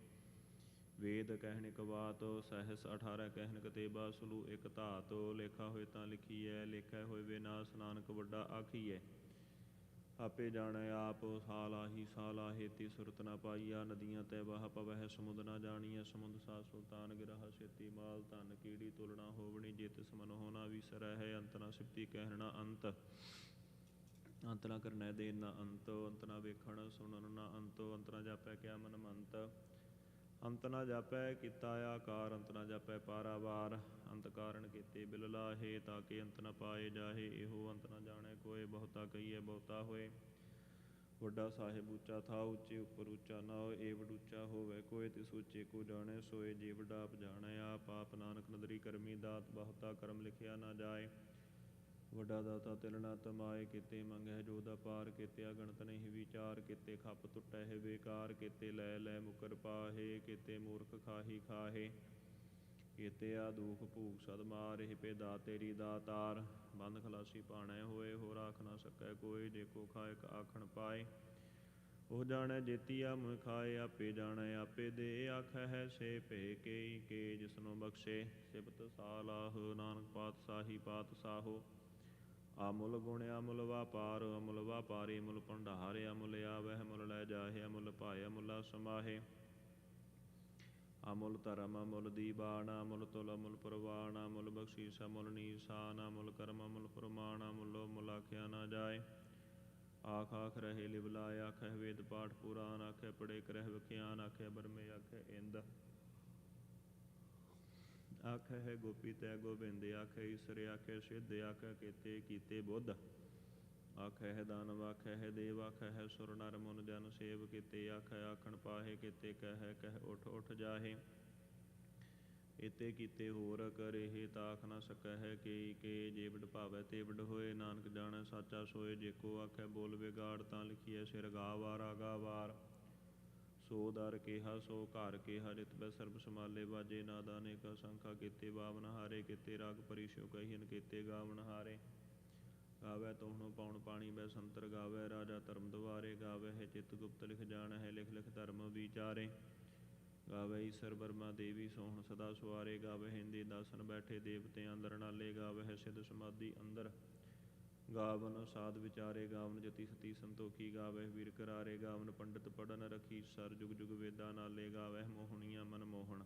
ਵੇਦ ਕਹਿਣਿਕ ਬਾਤ, ਸਹਿਸ 18 ਕਹਿਣਿਕ ਤੇ ਸੁਲੂ ਇਕ ਧਾਤ, ਲੇਖਾ ਹੋਏ ਤਾਂ ਲਿਖੀਐ, ਲੇਖੈ ਹੋਏ ਵਿਨਾਸ਼ ਨਾਨਕ ਵੱਡਾ ਆਖੀਐ। ਆਪੇ ਜਾਣੈ ਆਪ ਸਾਲ ਆਹੀ ਤੀ ਸੁਰਤ ਨਾ ਪਾਈਆ, ਨਦੀਆਂ ਤੈ ਬਹ ਪਵਹਿ, ਸਮੁੰਦ ਨਾ ਜਾਣੀਐ, ਸਮੁੰਦ ਸਾ ਸੁਲਤਾਨ ਗਿਰਹ ਛੇਤੀ ਮਾਲ, ਧਨ ਕੀੜੀ ਤੁਲਣਾ ਹੋਵਣੀ ਜੇ ਤਿਸ ਹੋਣਾ ਵਿਸਰੈ ਹੈ ਅੰਤ ਨਾ ਸਿਫਤੀ ਕਹਿਣਾ ਅੰਤ। ਅੰਤ ਨਾ ਕਰਨੈ ਦੇ ਨਾ ਅੰਤੋ, ਅੰਤ ਨਾ ਵੇਖਣ ਸੁਣਨ ਨਾ ਅੰਤੋ, ਅੰਤ ਨਾ ਜਾਪੈ ਕਿਆ ਮਨ ਮੰਤ ਅੰਤ ਨਾ ਜਾਪੈ ਕੀਤਾ ਆਕਾਰ, ਅੰਤ ਨਾ ਜਾਪੈ ਪਾਰਾਵਾਰ। ਅੰਤ ਕਾਰਨ ਕੀਤੇ, ਬਿਲ ਲਾਹੇ ਤਾਂ ਕਿ ਅੰਤ ਨ ਪਾਏ ਜਾਹੇ, ਇਹੋ ਅੰਤ ਨ ਜਾਣੈ ਕੋਏ, ਬਹੁਤਾ ਕਹੀਏ ਬਹੁਤਾ ਹੋਏ। ਵੱਡਾ ਸਾਹਿਬ ਉੱਚਾ ਥਾ, ਉੱਚੇ ਉੱਪਰ ਉੱਚਾ ਨਾ ਹੋਏ, ਏ ਵਡੂਚਾ ਹੋਵੇ ਕੋਏ, ਤਿਸ ਉੱਚੇ ਕੋ ਜਾਣੈ, ਸੋਏ ਜੇ ਵੱਡਾ ਆਪ ਆਪ ਆਪ ਨਾਨਕ ਨਦਰੀ ਕਰਮੀ ਦਾਤ, ਬਹੁਤਾ ਕਰਮ ਲਿਖਿਆ ਨਾ ਜਾਏ। ਵੱਡਾ ਦਾਤਾ ਤਿਲ ਨਾ ਤਮਾਏ, ਕਿਤੇ ਮੰਗਹਿ ਜੋ ਦਾ ਪਾਰ ਕੀਤੇ ਅਗਣਤ ਨਹੀਂ ਵਿਚਾਰ, ਕੀਤੇ ਖੱਪ ਟੁੱਟੈ ਹੈ ਬੇਕਾਰ ਕੀਤੇ ਲੈ ਲੈ ਮੁਕਰ ਪਾਹੇ, ਕੀਤੇ ਮੂਰਖ ਖਾਹੀ ਖਾਹੇ। ਕੀਤੇ ਦੁਖ ਭੂਖ ਸਦ ਮਾਰਿ ਪੇ ਦਾ ਤੇਰੀ ਦਾਤਾਰ। ਬੰਦ ਖਲਾਸੀ ਪਾਣੈ ਹੋਏ ਹੋ ਰਾਖ ਨਾ ਸਕੈ ਕੋਈ ਜੇ ਕੋ ਆਖਣ ਪਾਏ। ਉਹ ਜਾਣੈ ਜੇਤੀਆ ਮੁਇ ਖਾਏ, ਆਪੇ ਜਾਣੈ ਆਪੇ ਦੇ। ਆਖੈ ਹੈ ਸੇ ਭੇ ਕੇ ਕੇ ਜਿਸਨੋ ਬਖਸ਼ੇ। ਸਿਬਤ ਸਾਲਾਹ ਨਾਨਕ ਪਾਤ ਸਾਹੀ ਆਮੁਲ ਸਾਹੋ। ਅਮੁੱਲ ਗੁਣ ਅਮੁੱਲ ਵਾਪਾਰ, ਅਮੁੱਲ ਵਾਪਾਰੀ ਮੁੱਲ ਭੰਡਾਰ। ਅਮੁੱਲ ਆਵਹਿ ਮੁੱਲ ਲੈ ਜਾਹੇ, ਅਮੁੱਲ ਭਾਇ ਅਮੁੱਲਾ ਸਮਾਹੇ ਅਮੁੱਲ ਧਰਮ, ਅਮੁੱਲ ਦੀਬਾਨ, ਅਮੁੱਲ ਤੁਲ, ਅਮੁੱਲ ਪ੍ਰਵਾਨ ਅਮੁੱਲ ਬਖਸ਼ੀਸ, ਅਮੁੱਲ ਨੀਸਾਨ, ਅਮੁੱਲ ਕਰਮ, ਅਮੁੱਲ ਫਰਮਾਨ, ਅਮੁੱਲ ਮੁੱਲ ਨਾ ਜਾਏ। ਆਖ ਆਖ ਰਹੇ ਲਿਵਲਾਇ ਆਖੈ ਵੇਦ ਪਾਠ ਪੁਰਾਨ ਆਖੈ ਪੜੇ ਕਰਹਿ ਵਿਖਿਆਨ ਆਖੈ ਬਰਮੇ ਆਖੈ ਇੰਦ। ਆਖੈ ਹੈ ਗੋਪੀ ਤੈ ਗੋਬਿੰਦ ਆਖੈ ਈਸਰ ਆਖੈ ਸਿੱਧ ਆਖੈ ਕੀਤੇ ਕੀਤੇ ਬੁੱਧ। ਆਖੈ ਹੈ ਦਾਨਵ ਆਖੈ ਹੈ ਦੇਵ ਆਖੈ ਹੈ ਸੁਰ ਨਰ ਮਨ ਜਨ ਸੇਵ ਕੀਤੇ ਆਖੈ ਆਖਣ ਪਾਹੇ ਕੀਤੇ, ਕਹਿ ਕਹਿ ਉਠ ਉਠ ਜਾਹੇ। ਇਤੇ ਕੀਤੇ ਹੋਰ ਕਰੇਹੇ ਤਾਖ ਨਾ ਸਕੈ ਕੇ ਕੇ ਜੇ ਵਡ ਭਾਵੈ ਤੇ ਵਡ ਹੋਏ, ਨਾਨਕ ਜਾਣੈ ਸਾਚਾ ਸੋਏ, ਜੇ ਕੋ ਆਖੈ ਬੋਲ ਵਿਗਾੜ ਤਾਂ ਲਿਖੀਐ ਸਿਰ ਗਾਵਾਰ ਆਗਾਵਾਰ ਸੋ ਦਰ ਕੇਹਾ, ਸੋ ਘਰ ਕੇਹਾ, ਜਿਤ ਬੈ ਸਰਬ ਸਮਾਲੇ ਬਾਜੇ ਨਾਦਾ ਅਨੇਕ ਸੰਖਾ ਕੀਤੇ, ਬਾਵਨ ਹਾਰੇ ਕੀਤੇ, ਰਾਗ ਪਰਿਸ਼ੋ ਕਹੀਨ ਕੀਤੇ, ਗਾਵਨ ਹਾਰੇ। ਗਾਵੇ ਤੋਹਣੋ ਪੌਣ ਪਾਣੀ ਬੈ ਸੰਤਰ ਗਾਵੇ, ਰਾਜਾ ਧਰਮ ਦੁਆਰੇ ਗਾਵੇ, ਹੈ ਚਿਤ ਗੁਪਤ ਲਿਖ ਜਾਣ, ਹੈ ਲਿਖ ਲਿਖ ਧਰਮ ਵਿਚਾਰੇ। ਗਾਵੇ ਈਸਰ ਬਰਮਾ ਦੇਵੀ ਸੋਹਣ ਸਦਾ ਸੁਆਰੇ, ਗਾਵੇ ਹਿੰਦੀ ਦਾਸਨ ਬੈਠੇ ਦੇਵਤਿਆਂ ਅੰਦਰ ਗਾਵੇ ਹੈ ਸਿਧ ਸਮਾਧੀ ਅੰਦਰ। ਗਾਵਨ ਸਾਧ ਵਿਚਾਰੇ, ਗਾਵਨ ਜਤੀ ਸਤੀ ਸੰਤੋਖੀ, ਗਾਵੇ ਵੀਰ ਕਰਾਰੇ, ਗਾਵਨ ਪੰਡਿਤ ਪੜਨ ਰਖੀ, ਸਰ ਜੁਗ ਜੁਗ ਵੇਦਾਂ ਨਾਲੇ, ਗਾਵੇ ਮੋਹਣੀਆਂ ਮਨ ਮੋਹਣ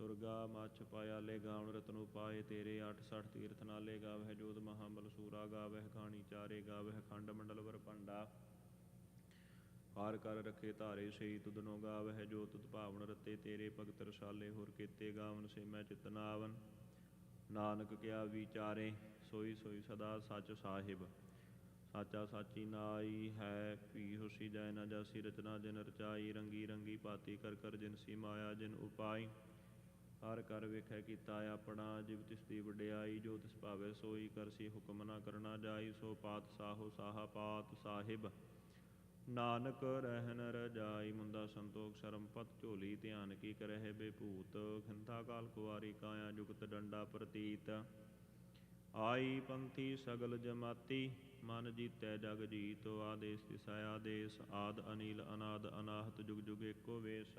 ਸੁਰਗਾ, ਮੱਛ ਪਾਇਆ ਲੈ ਗਾਵਨ ਰਤਨੁ ਪਾਏ, ਤੇਰੇ 860 ਤੀਰਥ ਨਾਲੇ ਗਾਵੇ ਜੋਤ ਮਹਾਬਲ ਸੂਰਾ ਗਾਵੇ ਖਾਣੀ ਚਾਰੇ ਗਾਵੇ ਖੰਡ ਮੰਡਲ ਵਰ ਭੰਡਾ ਹਾਰ ਕਰ ਰਖੇ ਧਾਰੇ ਸਈ ਤੁਧਨੋ ਗਾਵਹਿ ਜੋ ਤੁਧ ਭਾਵਨ ਰਤੇ, ਤੇਰੇ ਭਗਤ ਰਸਾਲੇ ਹੋਰ ਕੀਤੇ ਗਾਵਨ ਸੇ ਮੈਂ ਚਿਤਨਾਵਨ ਨਾਨਕ ਕਿਆ ਵਿਚਾਰੇ, ਸੋਈ ਸੋਈ ਸਦਾ ਸੱਚ ਸਾਹਿਬ। ਸਾਚਾ ਸਾਚੀ ਨਾਈ ਹੈ ਪੀ ਹੁਸੀ ਜੈ ਨਾ ਜਾਸੀ, ਰਚਨਾ ਜਿਨ ਰਚਾਈ, ਰੰਗੀ ਰੰਗੀ ਪਾਤੀ ਕਰ ਕਰ ਜਿਨ ਸੀ ਮਾਇਆ, ਜਿਨ ਉਪਾਈ। ਹਰ ਕਰ ਵੇਖੈ ਕੀਤਾ ਆਪਣਾ, ਜਿਵ ਤਿਸ ਦੀ ਵਡਿਆਈ, ਜੋ ਤਿਸ ਭਾਵੇ ਸੋਈ ਕਰਸੀ ਹੁਕਮ ਨਾ ਕਰਨਾ ਜਾਈ, ਸੋ ਪਾਤ ਸਾਹੋ ਸਾਹਾ ਪਾਤ ਸਾਹਿਬ। ਨਾਨਕ ਰਹਿਨ ਰਜਾਈ ਮੁੰਦਾ ਸੰਤੋਖ ਸ਼ਰਮ ਪਤ ਝੋਲੀ, ਧਿਆਨ ਕੀ ਕਰਹਿ ਬੇਭੂਤ। ਖਿੰਤਾ ਕਾਲ ਕੁਵਾਰੀ ਕਾਇਆ ਜੁਗਤ ਡੰਡਾ ਪ੍ਰਤੀਤ। ਆਈ ਪੰਥੀ ਸਗਲ ਜਮਾਤੀ, ਮਨ ਜੀਤੈ ਜਗ ਜੀਤ। ਆਦੇਸ ਤਿਸੈ ਆਦੇਸ, ਆਦ ਅਨੀਲ ਅਨਾਦ ਅਨਾਹਤ, ਜੁਗ ਜੁਗ ਏਕੋ ਵੇਸ।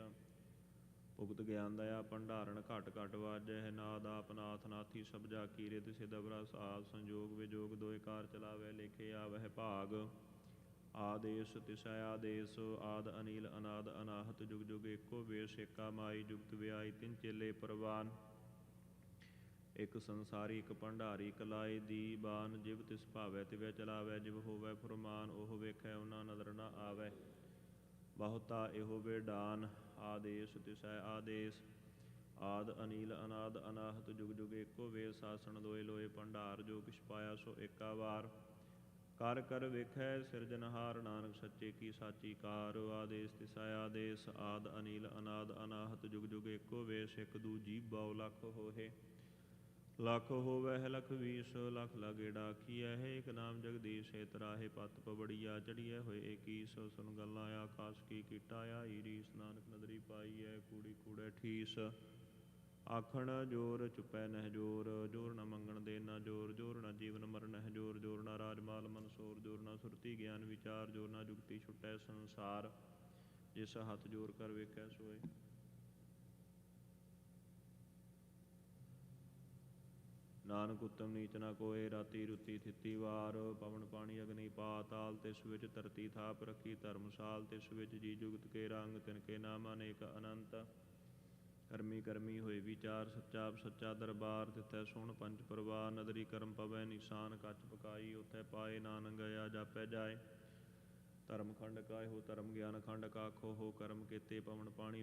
ਭੁਗਤ ਗਿਆਨ ਦਇਆ, ਭੰਡਾਰਨ ਘਟ ਘਟ ਵਾਜੈ ਨਾਦ ਆਪਨਾਥ ਨਾਥੀ ਸਭ ਕੀਰੇ, ਤਿਸੇ ਦਬਰਾ ਸਾਧ ਸੰਜੋਗ ਵਿਜੋਗ, ਦੋਇ ਕਾਰ ਲੇਖੇ ਆਵਹਿ ਭਾਗ। ਆਦੇਸ ਤਿਸੈ ਆਦੇਸ, ਆਦ ਅਨੀਲ ਅਨਾਦ ਅਨਾਹਤ, ਜੁਗ ਜੁਗ ਏਕੋ ਵੇਸ ਏਕਾ ਮਾਈ, ਜੁਗਤ ਵਿਆਈ ਤਿੰਨ ਚੇਲੇ ਪ੍ਰਵਾਨ। ਇਕ ਸੰਸਾਰੀ, ਇਕ ਭੰਡਾਰੀ ਕਲਾਈ ਦੀ ਬਾਨ, ਜਿਵ ਤਿਸ ਭਾਵੈ ਤਿਵੈ ਚਲਾਵੈ, ਜਿਵ ਹੋਵੈ ਫੁਰਮਾਨ, ਉਹ ਵੇਖੈ, ਉਹਨਾਂ ਨਦਰ ਨਾ ਆਵੈ। ਬਹੁਤਾ ਇਹੋ ਵੇਡਾਨ ਆਦੇਸ, ਤਿਸੈ ਆਦੇਸ। ਆਦ ਅਨੀਲ, ਅਨਾਦ ਅਨਾਹਤ, ਜੁਗ ਜੁਗ ਏਕੋ ਵੇ ਸਾਸਣ, ਦੋਏ ਲੋਏ ਭੰਡਾਰ, ਜੋ ਕਿਛ ਪਾਇਆ ਸੋ ਏਕਾ ਵਾਰ। ਕਰ ਕਰ ਵੇਖੈ ਸਿਰਜਨਹਾਰ ਨਾਨਕ ਸੱਚੇ ਕੀ ਸਾਚੀ ਕਾਰ। ਆਦੇਸ, ਤਿਸੈ ਆਦੇਸ। ਆਦ ਅਨੀਲ, ਅਨਾਦ ਅਨਾਹਤ, ਜੁਗ ਜੁਗ ਏਕੋ ਵੇਸ ਇਕ ਦੂਜੀ ਬਹੁ ਲਖ ਹੋਏ ਲਖ ਹੋਵੈ, ਲਖ ਵੀਸ, ਲਖ ਲਗੇੜਾ ਕੀਐ ਹੈ ਇਕ ਨਾਮ ਜਗਦੀਸ਼, ਹੈ ਤਰਾਹੇ ਪਤ ਪਵੜੀਆ ਚੜੀਐ ਹੋਏ ਏਕੀ ਸੋ ਸੁਨ ਗੱਲਾਂ ਆਕਾਸ਼ ਕੀ ਕੀਟਾ ਆਈ ਰੀਸ ਨਾਨਕ ਨਦਰੀ ਪਾਈ ਕੂੜੀ ਕੂੜੈ ਠੀਸ। ਆਖਣ, ਜੋਰ ਚੁਪੈ ਨਹਿ ਜੋਰ ਜੋਰ ਨ ਮੰਗਣ ਦੇ ਨਾ ਜੋਰ ਜੋਰ ਨ ਜੀਵਨ ਮਰਨ ਹੈ ਜੋਰ ਜੋਰ ਨ ਰਾਜਮਾਲ ਮਨਸੂਰ ਜੋਰ ਨ ਸੁਰਤੀ ਗਿਆਨ ਵਿਚਾਰ, ਜੋਰ ਨ ਜੁਗਤੀ ਛੁਟੈ ਸੰਸਾਰ। ਜਿਸ ਹੱਥ ਜੋਰ ਕਰ ਵੇਖੈ, ਸੋਏ। ਨਾਨਕ ਉਤਮ ਨੀਚ ਨਾ ਕੋਏ, ਰਾਤੀ ਰੁਤੀ ਥਿੱਤੀ ਵਾਰ, ਪਵਨ ਪਾਣੀ ਅਗਨੀ ਪਾਤਾਲ ਤਿਸ ਵਿੱਚ ਧਰਤੀ ਥਾਪ ਰੱਖੀ ਧਰਮਸਾਲ ਤਿਸ ਵਿੱਚ ਜੀ ਜੁਗਤ ਕੇ ਰੰਗ, ਤਿਨ ਕੇ ਨਾਮ ਅਨੇਕ ਅਨੰਤ। ਕਰਮੀ ਕਰਮੀ ਹੋਏ ਵਿਚਾਰ, ਸੱਚਾ ਸੱਚਾ ਦਰਬਾਰ ਜਿੱਥੇ ਸੁਣ ਪੰਜ ਪਰਵਾਰ ਨਦਰੀ ਕਰਮ ਪਵੈ, ਨਿਸ਼ਾਨ ਕੱਚ ਪਕਾਈ, ਉਥੈ ਪਾਏ ਨਾਨਕ ਗਿਆ ਜਾਪੈ ਜਾਏ। ਧਰਮ ਖੰਡ ਕਾਇ ਹੋ, ਧਰਮ ਗਿਆਨ ਖੰਡ ਕਾਖੋ ਹੋ, ਕਰਮ ਕੀਤੇ ਪਵਨ ਪਾਣੀ